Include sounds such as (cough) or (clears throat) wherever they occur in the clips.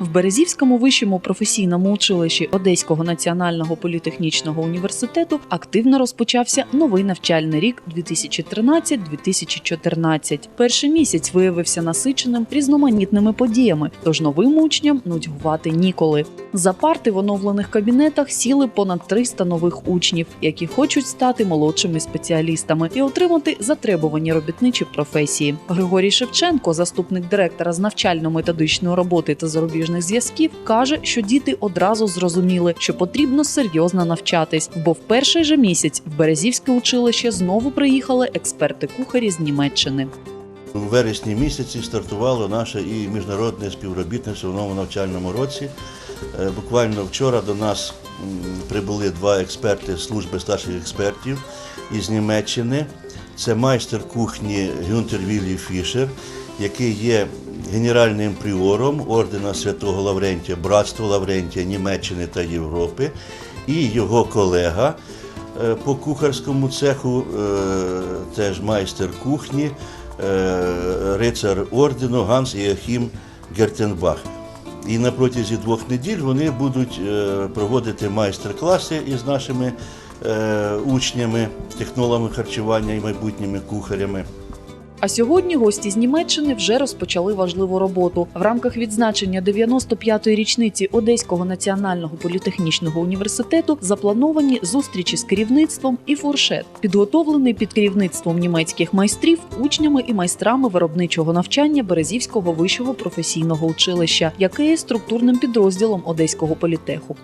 В Березівському вищому професійному училищі Одеського національного політехнічного університету активно розпочався новий навчальний рік 2013-2014. Перший місяць виявився насиченим різноманітними подіями, тож новим учням нудьгувати ніколи. За парти в оновлених кабінетах сіли понад 300 нових учнів, які хочуть стати молодшими спеціалістами і отримати затребувані робітничі професії. Григорій Шевченко, заступник директора з навчально-методичної роботи та зарубіжних зв'язків, каже, що діти одразу зрозуміли, що потрібно серйозно навчатись, бо в перший же місяць в Березівське училище знову приїхали експерти-кухарі з Німеччини. У вересні місяці стартувало наше і міжнародне співробітництво в новому навчальному році. Е, Буквально вчора до нас прибули два експерти служби старших експертів із Німеччини. Це майстер кухні Гюнтер Віллі Фішер, який є генеральним пріором ордена Святого Лаврентія, Братства Лаврентія Німеччини та Європи, і його колега е, по кухарському цеху, е, теж майстер кухні, е, рицар ордену Ганс Іохім Гертенбах. І на протязі двох неділь вони будуть проводити майстер-класи із нашими учнями, технологами харчування і майбутніми кухарями. А сьогодні гості з Німеччини вже розпочали важливу роботу в рамках відзначення 95-ї річниці Одеського національного політехнічного університету. Заплановані зустрічі з керівництвом і фуршет, підготовлений під керівництвом німецьких майстрів, учнями і майстрами виробничого навчання Березівського вищого професійного училища, яке є структурним підрозділом Одеського політеху.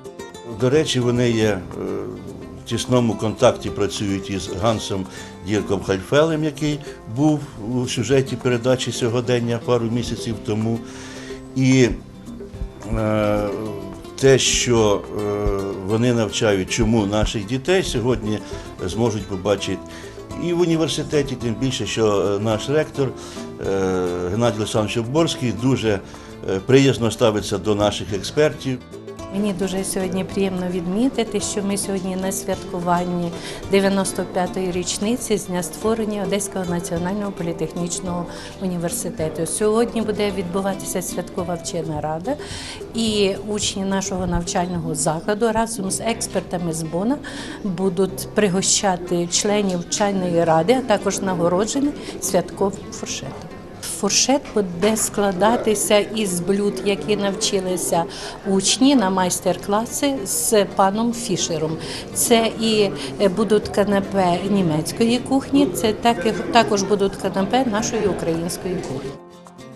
До речі, вони є е, в тісному контакті працюють із Гансом Дірком Хальфелем, який був у сюжеті передачі сьогодення пару місяців тому. І е, те, що е, вони навчають, чому наших дітей сьогодні зможуть побачити і в університеті, тим більше, що е, наш ректор е, Геннадій Олександрович Оборський дуже е, приязно ставиться до наших експертів. Мені дуже сьогодні приємно відмітити, що ми сьогодні на святкуванні 95-ї річниці з дня створення Одеського національного політехнічного університету. Сьогодні буде відбуватися святкова вчена рада, і учні нашого навчального закладу разом з експертами з Бона будуть пригощати членів вченої ради, а також нагороджені святковим фуршетом. Фуршет буде складатися із блюд, які навчилися учні на майстер-класи з паном Фішером. Це і е, будуть канапе німецької кухні, це так- також будуть канапе нашої української кухні.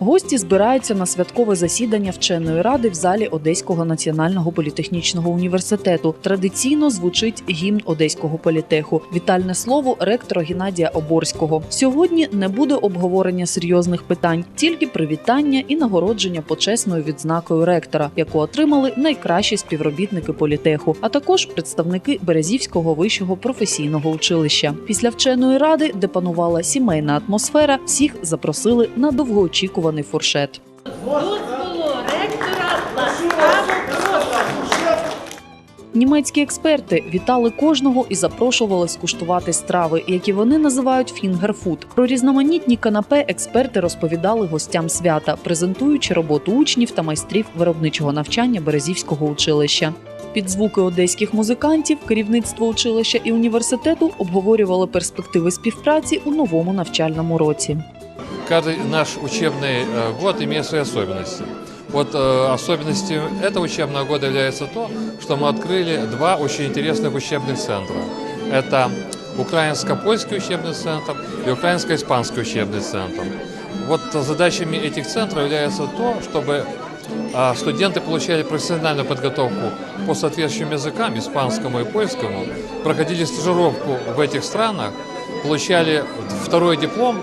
Гості збираються на святкове засідання вченої ради в залі Одеського національного політехнічного університету. Традиційно звучить гімн Одеського політеху. Вітальне слово ректора Геннадія Оборського. Сьогодні не буде обговорення серйозних питань, тільки привітання і нагородження почесною відзнакою ректора, яку отримали найкращі співробітники політеху, а також представники Березівського вищого професійного училища. Після вченої ради, де панувала сімейна атмосфера, всіх запросили на довгоочікуваний фуршет. Німецькі експерти вітали кожного і запрошували скуштувати страви, які вони називають фінгерфуд. Про різноманітні канапе експерти розповідали гостям свята, презентуючи роботу учнів та майстрів виробничого навчання Березівського училища. Під звуки одеських музикантів керівництво училища і університету обговорювали перспективи співпраці у новому навчальному році. Каждый наш учебный э, год имеет свои особенности. Вот э, особенностью этого учебного года является то, что мы открыли два очень интересных учебных центра. Это украинско-польский учебный центр и украинско-испанский учебный центр. Вот задачами этих центров является то, чтобы а, студенты получали профессиональную подготовку по соответствующим языкам, испанскому и польскому, проходили стажировку в этих странах, получали второй диплом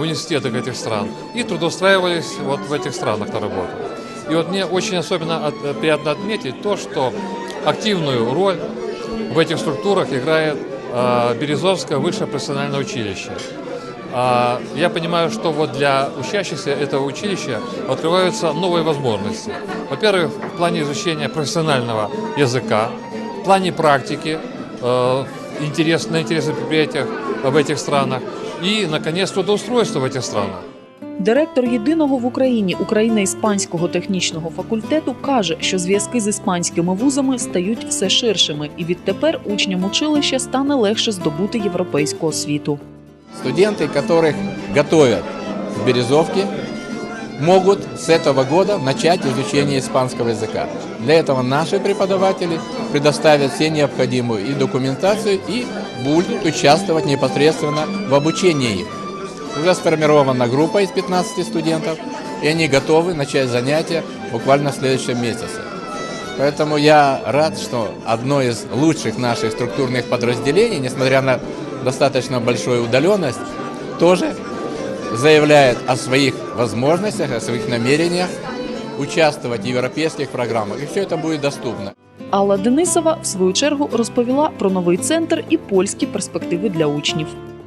университетах этих стран и трудоустраивались вот в этих странах на работу. И вот мне очень особенно от- э, приятно отметить то, что активную роль в этих структурах играет э, Березовское высшее профессиональное училище. А, Я понимаю, что вот для учащихся этого училища открываются новые возможности. Во-первых, в плане изучения профессионального языка, в плане практики, э, интерес, на интересных предприятиях в этих странах и, наконец, трудоустройства в этих странах. Директор єдиного в Україні Україно-іспанського технічного факультету каже, що зв'язки з іспанськими вузами стають все ширшими, і відтепер учням училища стане легше здобути європейську освіту. Студенты, которых готовят в Березовке, могут с этого года начать изучение испанского языка. Для этого наши преподаватели предоставят все необходимую и документацию и будут участвовать непосредственно в обучении их. Уже сформирована группа из 15 студентов, и они готовы начать занятия буквально в следующем месяце. Поэтому я рад, что одно из лучших наших структурных подразделений, несмотря на достаточно большую удаленность, тоже заявляет о своих возможностях, о своих намерениях участвовать в европейских программах. И все это будет доступно. Алла Денисова в свою чергу розповіла про новий центр і польські перспективи для учнів.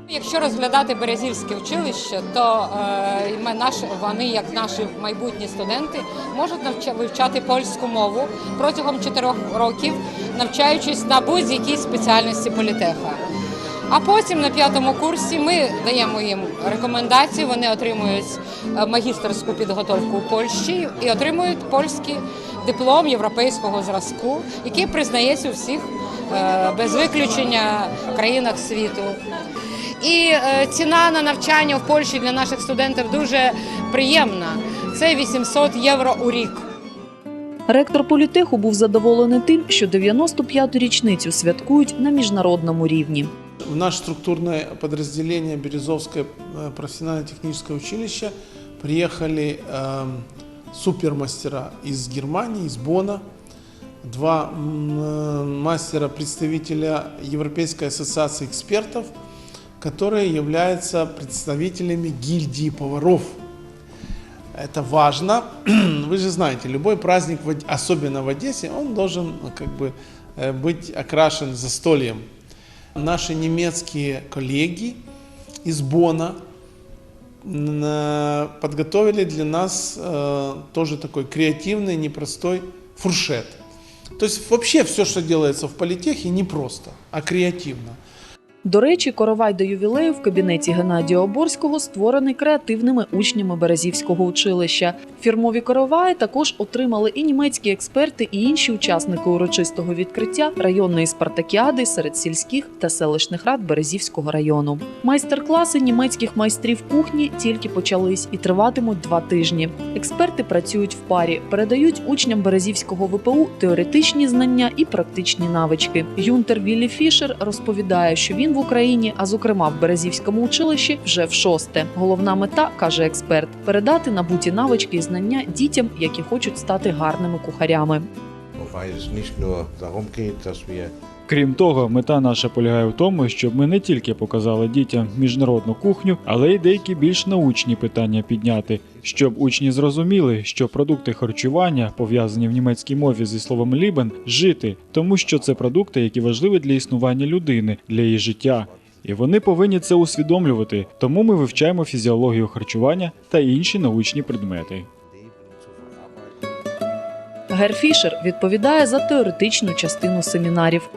Якщо розглядати Березівське училище, то е, ми наші, вони, як наші майбутні студенти, можуть навча- вивчати польську мову протягом чотирьох років, навчаючись на будь-якій спеціальності політеха. А потім на п'ятому курсі ми даємо їм рекомендації. Вони отримують е, магістерську підготовку у Польщі і отримують польський диплом європейського зразку, який признається у всіх е, без виключення країнах світу. І е, ціна на навчання в Польщі для наших студентів дуже приємна. Це 800 євро у рік. Ректор політеху був задоволений тим, що 95-ту річницю святкують на міжнародному рівні. В наше структурное подразделение Березовское э, профессионально-техническое училище приехали эм, супермастера из Германии, из Бона, два э, мастера-представителя Европейской ассоциации экспертов, которые являются представителями гильдии поваров. Это важно. (clears throat) Вы же знаете, любой праздник, особенно в Одессе, он должен ну, как бы э, быть окрашен застольем. Наши немецкие коллеги из Бона подготовили для нас э, тоже такой креативный, непростой фуршет. То есть вообще все, что делается в политехе, не просто, а креативно. До речі, коровай до ювілею в кабінеті Геннадія Оборського створений креативними учнями Березівського училища. Фірмові короваї також отримали і німецькі експерти, і інші учасники урочистого відкриття районної спартакіади серед сільських та селищних рад Березівського району. Майстер-класи німецьких майстрів кухні тільки почались і триватимуть два тижні. Експерти працюють в парі, передають учням Березівського ВПУ теоретичні знання і практичні навички. Юнтер Віллі Фішер розповідає, що він в Україні, а зокрема в Березівському училищі, вже в шосте. Головна мета каже експерт: передати набуті навички і знання дітям, які хочуть стати гарними кухарями. Крім того, мета наша полягає в тому, щоб ми не тільки показали дітям міжнародну кухню, але й деякі більш научні питання підняти, щоб учні зрозуміли, що продукти харчування, пов'язані в німецькій мові зі словом лібен, жити, тому що це продукти, які важливі для існування людини, для її життя. І вони повинні це усвідомлювати, тому ми вивчаємо фізіологію харчування та інші научні предмети. leben und zu verarbeiten. Гер Фішер відповідає за теоретичну частину семінарів.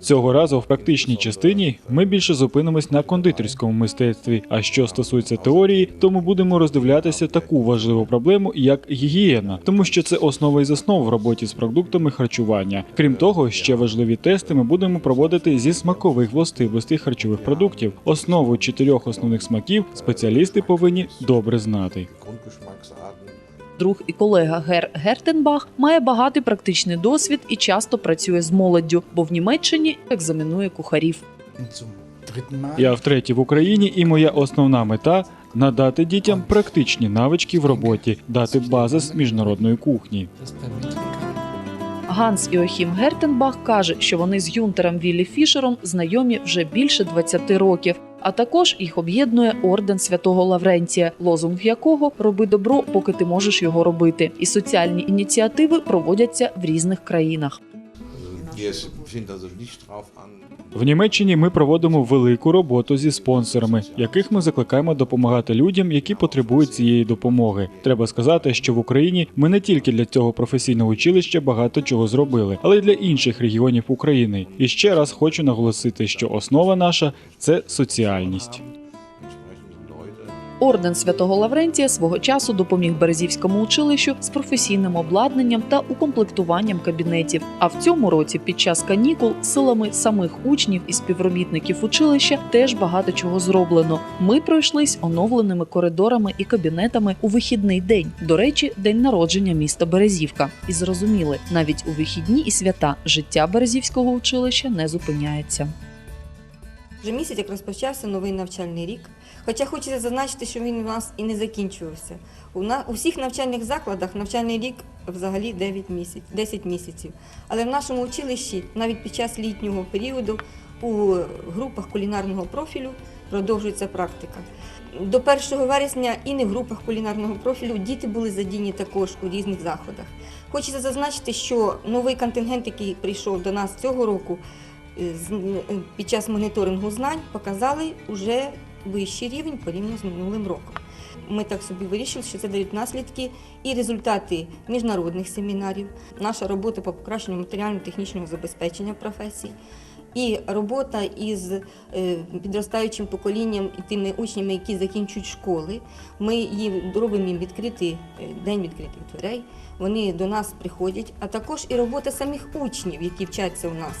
Цього разу в практичній частині ми більше зупинимось на кондитерському мистецтві. А що стосується теорії, то ми будемо роздивлятися таку важливу проблему, як гігієна, тому що це основа із основ в роботі з продуктами харчування. Крім того, ще важливі тести ми будемо проводити зі смакових властивостей харчових продуктів. Основу чотирьох основних смаків спеціалісти повинні добре знати. Друг і колега Гер Гертенбах має багатий практичний досвід і часто працює з молоддю, бо в Німеччині екзаменує кухарів. Я втретє в Україні, і моя основна мета надати дітям практичні навички в роботі, дати базис міжнародної кухні. Ганс Іохім Гертенбах каже, що вони з Юнтером Віллі Фішером знайомі вже більше 20 років. А також їх об'єднує орден святого Лаврентія, лозунг якого роби добро, поки ти можеш його робити. І соціальні ініціативи проводяться в різних країнах. В Німеччині ми проводимо велику роботу зі спонсорами, яких ми закликаємо допомагати людям, які потребують цієї допомоги. Треба сказати, що в Україні ми не тільки для цього професійного училища багато чого зробили, але й для інших регіонів України. І ще раз хочу наголосити, що основа наша це соціальність. Орден святого Лаврентія свого часу допоміг Березівському училищу з професійним обладнанням та укомплектуванням кабінетів. А в цьому році, під час канікул, силами самих учнів і співробітників училища теж багато чого зроблено. Ми пройшлись оновленими коридорами і кабінетами у вихідний день. До речі, день народження міста Березівка. І зрозуміли, навіть у вихідні і свята життя Березівського училища не зупиняється. Вже місяць, як розпочався новий навчальний рік. Хоча хочеться зазначити, що він у нас і не закінчувався. У, на, у всіх навчальних закладах навчальний рік взагалі 9 місяць, 10 місяців. Але в нашому училищі навіть під час літнього періоду у групах кулінарного профілю продовжується практика. До 1 вересня і не в групах кулінарного профілю діти були задіяні також у різних заходах. Хочеться зазначити, що новий контингент, який прийшов до нас цього року, е, під час моніторингу знань показали вже вищий рівень порівняно з минулим роком. Ми так собі вирішили, що це дають наслідки і результати міжнародних семінарів, наша робота по покращенню матеріально-технічного забезпечення професій. І робота із е, підростаючим поколінням і тими учнями, які закінчують школи. Ми їм робимо їм відкритий е, день відкритих дверей. Вони до нас приходять, а також і робота самих учнів, які вчаться у нас.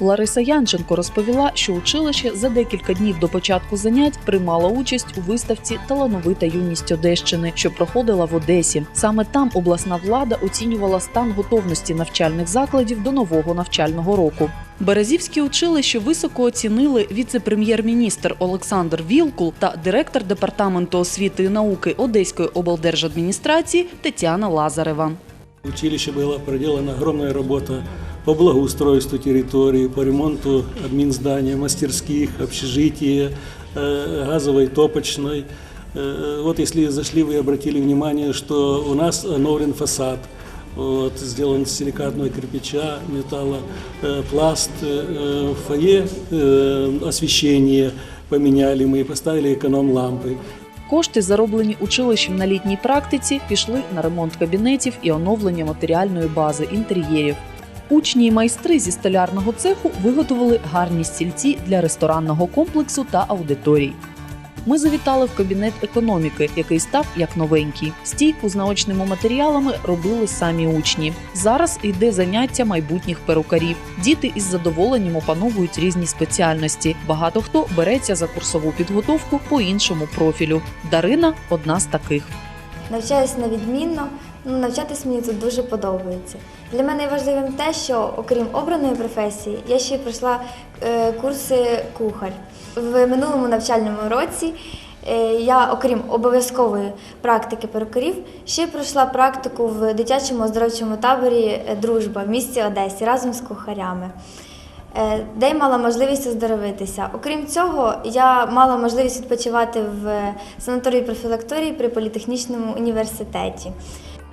Лариса Янченко розповіла, що училище за декілька днів до початку занять приймало участь у виставці Талановита юність Одещини, що проходила в Одесі. Саме там обласна влада оцінювала стан готовності навчальних закладів до нового навчального року. Березівське училище високо оцінили віце-прем'єр-міністр Олександр Вілкул та директор департаменту освіти і науки Одеської облдержадміністрації Тетяна Лазарева. Училище была проделана огромная работа по благоустройству территории, по ремонту админздания, мастерских, общежития, э, газовой, топочной. Э, Вот если зашли, вы обратили внимание, что у нас обновлен фасад. Вот, сделан из силикатного кирпича, металла, э, пласт, э, фойе, э, освещение поменяли мы, поставили эконом-лампы. Кошти, зароблені училищем на літній практиці, пішли на ремонт кабінетів і оновлення матеріальної бази інтер'єрів. Учні й майстри зі столярного цеху виготовили гарні стільці для ресторанного комплексу та аудиторій. Ми завітали в кабінет економіки, який став як новенький. Стійку з наочними матеріалами робили самі учні. Зараз йде заняття майбутніх перукарів. Діти із задоволенням опановують різні спеціальності. Багато хто береться за курсову підготовку по іншому профілю. Дарина одна з таких. Навчаюсь на відмінно, ну, навчатись мені тут дуже подобається. Для мене важливим те, що окрім обраної професії, я ще й пройшла е, курси кухар. В минулому навчальному році е, я, окрім обов'язкової практики перукарів, ще пройшла практику в дитячому оздоровчому таборі е, Дружба в місті Одесі разом з кухарями. Де й мала можливість оздоровитися. Окрім цього, я мала можливість відпочивати в санаторії профілакторії при політехнічному університеті.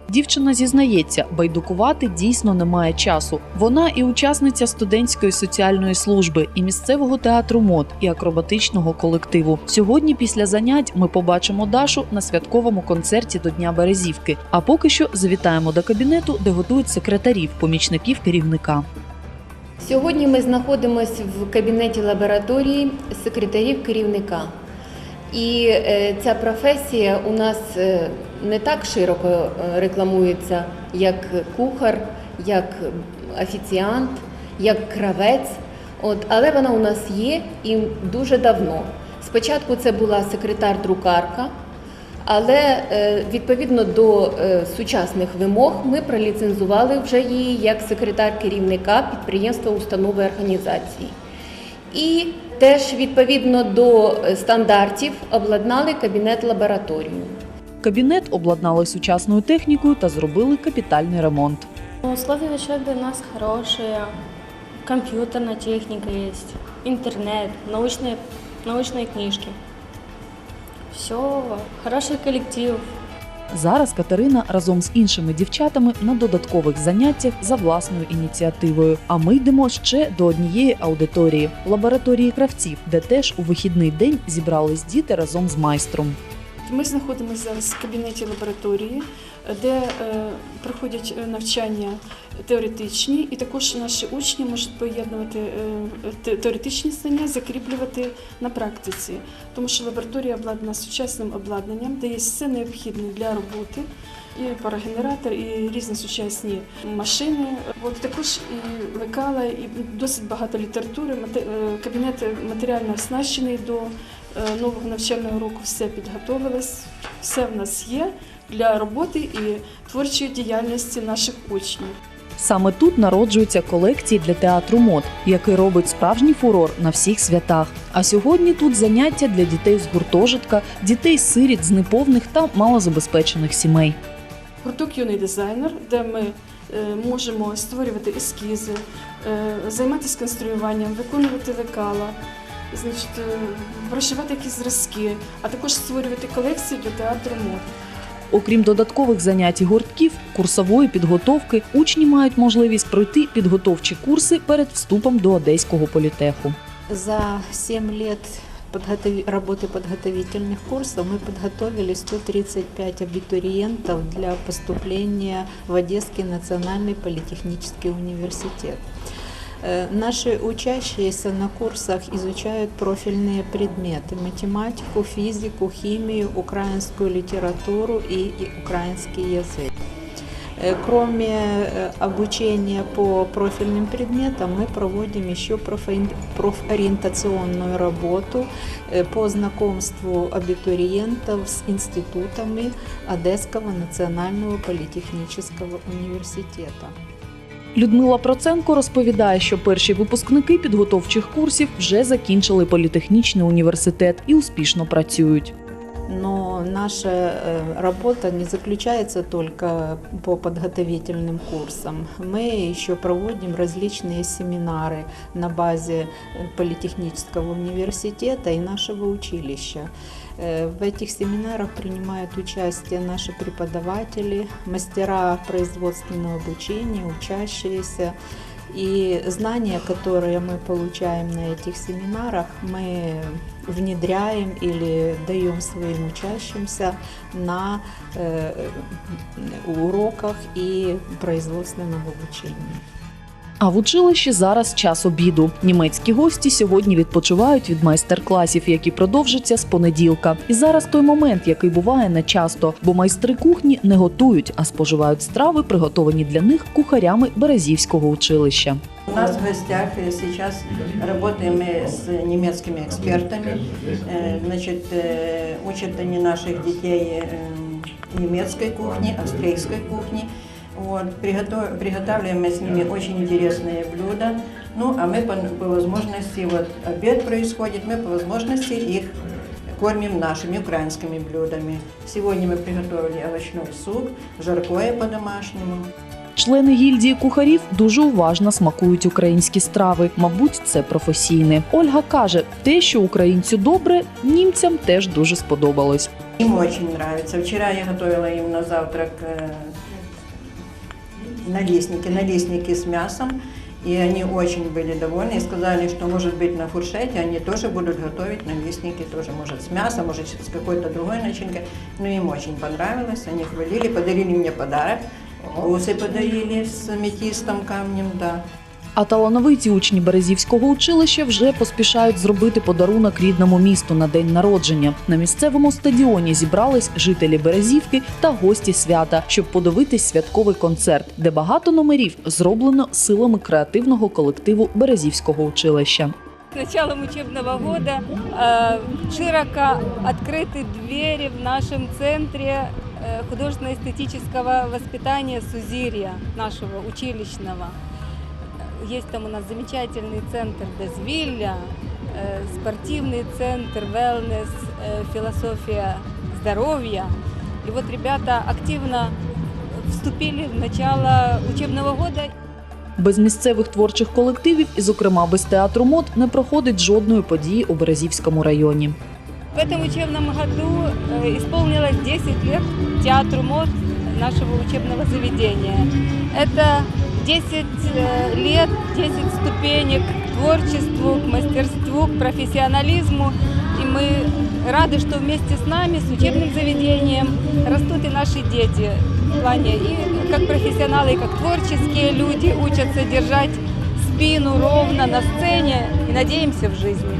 Дівчина зізнається, байдукувати дійсно немає часу. Вона і учасниця студентської соціальної служби, і місцевого театру мод, і акробатичного колективу. Сьогодні, після занять, ми побачимо Дашу на святковому концерті до Дня Березівки. А поки що завітаємо до кабінету, де готують секретарів, помічників керівника. Сьогодні ми знаходимося в кабінеті лабораторії секретарів керівника. І е, ця професія у нас е, не так широко е, рекламується, як кухар, як офіціант, як кравець. От, але вона у нас є і дуже давно. Спочатку це була секретар-друкарка, але відповідно до сучасних вимог ми проліцензували вже її як секретар керівника підприємства, установи організації. І теж відповідно до е, стандартів обладнали кабінет лабораторію. Кабінет обладнали сучасною технікою та зробили капітальний ремонт. Условия в у нас хорошие, компьютерная техника есть, интернет, научные, научные книжки. Все, хороший коллектив. Зараз Катерина разом з іншими дівчатами на додаткових заняттях за власною ініціативою. А ми йдемо ще до однієї аудиторії лабораторії кравців, де теж у вихідний день зібрались діти разом з майстром. Ми знаходимося зараз в кабінеті лабораторії, де е, проходять е, навчання теоретичні, і також наші учні можуть поєднувати е, теоретичні знання, закріплювати на практиці, тому що лабораторія обладнана сучасним обладнанням, де є все необхідне для роботи. І парогенератор, і різні сучасні машини. От також і лекала, і досить багато літератури. Кабінет матеріально оснащений до нового навчального року. Все підготовилось, все в нас є для роботи і творчої діяльності наших учнів. Саме тут народжуються колекції для театру мод, який робить справжній фурор на всіх святах. А сьогодні тут заняття для дітей з гуртожитка, дітей сиріт з неповних та малозабезпечених сімей. Гурток юний дизайнер, де ми е, можемо створювати ескізи, е, займатися конструюванням, виконувати лекала, значить, е, прошивати якісь зразки, а також створювати колекції для театру мод. Окрім додаткових занять і гуртків, курсової підготовки, учні мають можливість пройти підготовчі курси перед вступом до Одеського політеху. За 7 лет подготови- работы подготовительных курсов мы подготовили 135 абитуриентов для поступления в Одесский национальный политехнический университет. Э, Наши учащиеся на курсах изучают профильные предметы – математику, физику, химию, украинскую литературу и и украинский язык. Э, Кроме э, обучения по профильным предметам, мы проводим еще профори- профориентационную работу э, по знакомству абитуриентов с институтами Одесского национального политехнического университета. Людмила Проценко розповідає, що перші випускники підготовчих курсів вже закінчили політехнічний університет і успішно працюють. Но наша э, работа не заключается только по подготовительным курсам. Мы еще проводим различные семинары на базе э, Политехнического университета и нашего училища. Э, В этих семинарах принимают участие наши преподаватели, мастера производственного обучения, учащиеся. И знания, которые мы получаем на этих семинарах, мы внедряем или даем своим учащимся на э, уроках и производственном обучении. А в училищі зараз час обіду. Німецькі гості сьогодні відпочивають від майстер-класів, які продовжаться з понеділка. І зараз той момент, який буває нечасто, бо майстри кухні не готують, а споживають страви, приготовані для них кухарями Березівського училища. У нас в гостях э, сейчас работаем мы с немецкими экспертами. Э, Значит, э, учат они наших детей э, немецкой кухни, австрийской кухни. Вот, приготов- приготавливаем мы с ними очень интересные блюда. Ну, а мы по, по возможности, вот обед происходит, мы по возможности их кормим нашими украинскими блюдами. Сегодня мы приготовили овощной суп, жаркое по-домашнему. Члени гільдії кухарів дуже уважно смакують українські страви. Мабуть, це професійне. Ольга каже, те, що українцю добре, німцям теж дуже сподобалось. Им очень нравится. Вчера я готовила им на завтрак э, налистники, налистники с мясом. И они очень были довольны и сказали, что, может быть, на фуршете они тоже будут готовить налистники, тоже, может, с мясом, может, с какой-то другой начинкой. Но им очень понравилось, они хвалили, подарили мне подарок. Бусы подарили с аметистом камнем, да. А талановиті учні Березівського училища вже поспішають зробити подарунок рідному місту на день народження. На місцевому стадіоні зібрались жителі Березівки та гості свята, щоб подивитись святковий концерт, де багато номерів зроблено силами креативного колективу Березівського училища. С началом учебного года э, широко открыты двери в нашем центре э, художественно-эстетического воспитания Сузирья, нашего училищного. Есть там у нас замечательный центр Дозвилля, э, спортивный центр, wellness, э, философия здоровья. И вот ребята активно вступили в начало учебного года. Без місцевих творчих колективів, і, зокрема без театру мод, не проходить жодної події у Березівському районі. В этом учебном году э, исполнилось 10 лет театру мод нашего учебного заведения. Это 10 э, лет, 10 ступенек к творчеству, к мастерству, к профессионализму. И мы рады, что вместе с нами, с учебным заведением, растут и наши дети. В плане и как профессионалы, и как творческие люди учатся держать спину ровно на сцене и надеемся в жизни.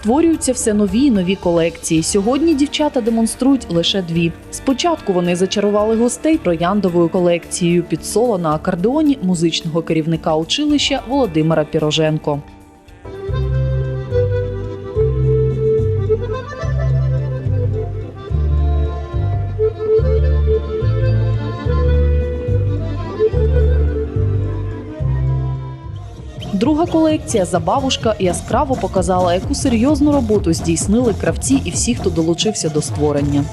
Створюються все нові й нові колекції. Сьогодні дівчата демонструють лише дві. Спочатку вони зачарували гостей трояндовою колекцією під соло на акордеоні музичного керівника училища Володимира Піроженко. Друга колекція Забавушка яскраво показала, яку серйозну роботу здійснили кравці і всі, хто долучився до створення.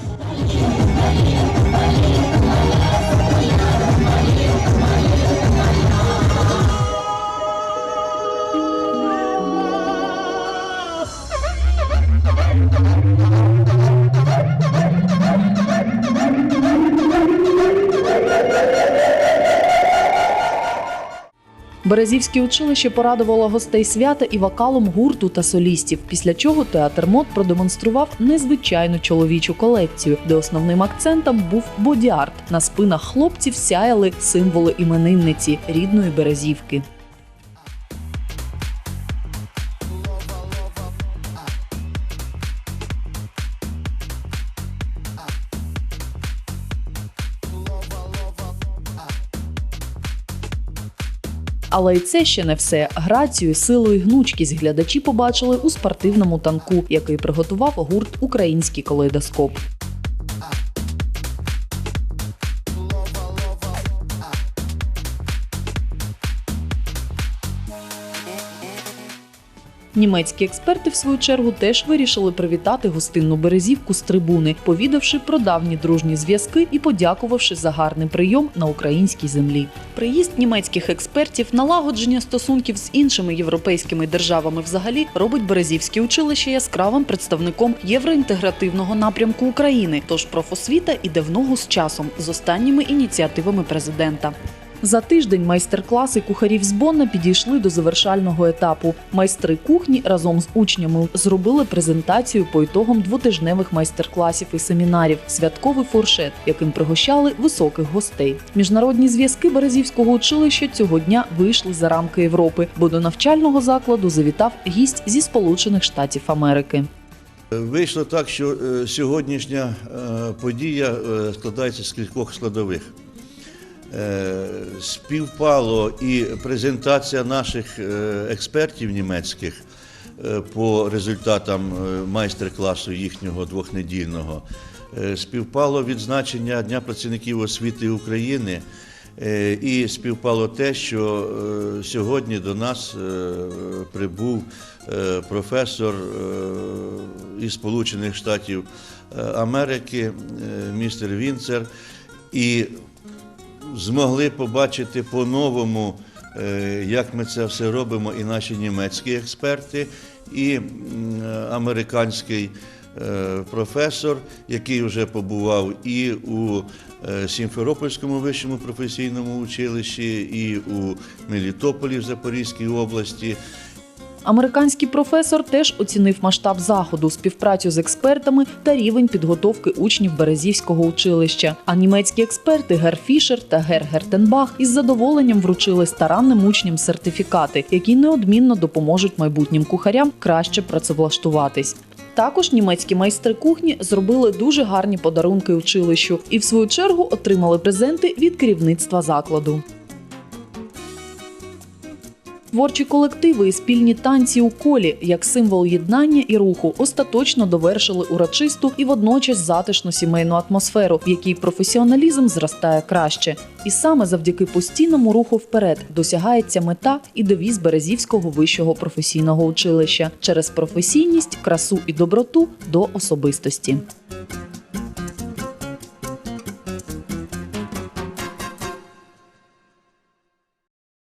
Березівське училище порадувало гостей свята і вокалом гурту та солістів. Після чого театр мод продемонстрував незвичайну чоловічу колекцію, де основним акцентом був боді-арт. На спинах хлопців сяяли символи іменинниці рідної Березівки. Але й це ще не все. Грацію, силу і гнучкість глядачі побачили у спортивному танку, який приготував гурт Український калейдоскоп. Німецькі експерти, в свою чергу, теж вирішили привітати гостинну березівку з трибуни, повідавши про давні дружні зв'язки і подякувавши за гарний прийом на українській землі. Приїзд німецьких експертів, налагодження стосунків з іншими європейськими державами взагалі робить Березівське училище яскравим представником євроінтегративного напрямку України. Тож профосвіта іде в ногу з часом з останніми ініціативами президента. За тиждень майстер-класи кухарів з Бонна підійшли до завершального етапу. Майстри кухні разом з учнями зробили презентацію по ітогам двотижневих майстер-класів і семінарів святковий фуршет, яким пригощали високих гостей. Міжнародні зв'язки Березівського училища цього дня вийшли за рамки Європи, бо до навчального закладу завітав гість зі Сполучених Штатів Америки. Вийшло так, що е, сьогоднішня е, подія е, складається з кількох складових. Е, Співпало і презентація наших е, експертів німецьких е, по результатам майстер-класу їхнього двохнедільного. Співпало відзначення Дня працівників освіти України. І співпало те, що сьогодні до нас прибув професор із Сполучених Штатів Америки, містер Вінцер, і змогли побачити по-новому, е, як ми це все робимо, і наші німецькі експерти, і американський е, професор, який вже побував і у е, Сімферопольському вищому професійному училищі, і у Мелітополі в Запорізькій області. Американський професор теж оцінив масштаб заходу, співпрацю з експертами та рівень підготовки учнів Березівського училища. А німецькі експерти Гер Фішер та Гер Гертенбах із задоволенням вручили старанним учням сертифікати, які неодмінно допоможуть майбутнім кухарям краще працевлаштуватись. Також німецькі майстри кухні зробили дуже гарні подарунки училищу і, в свою чергу, отримали презенти від керівництва закладу. Творчі колективи і спільні танці у колі як символ єднання і руху остаточно довершили урочисту і водночас затишну сімейну атмосферу, в якій професіоналізм зростає краще. І саме завдяки постійному руху вперед досягається мета і девіз Березівського вищого професійного училища через професійність, красу і доброту до особистості.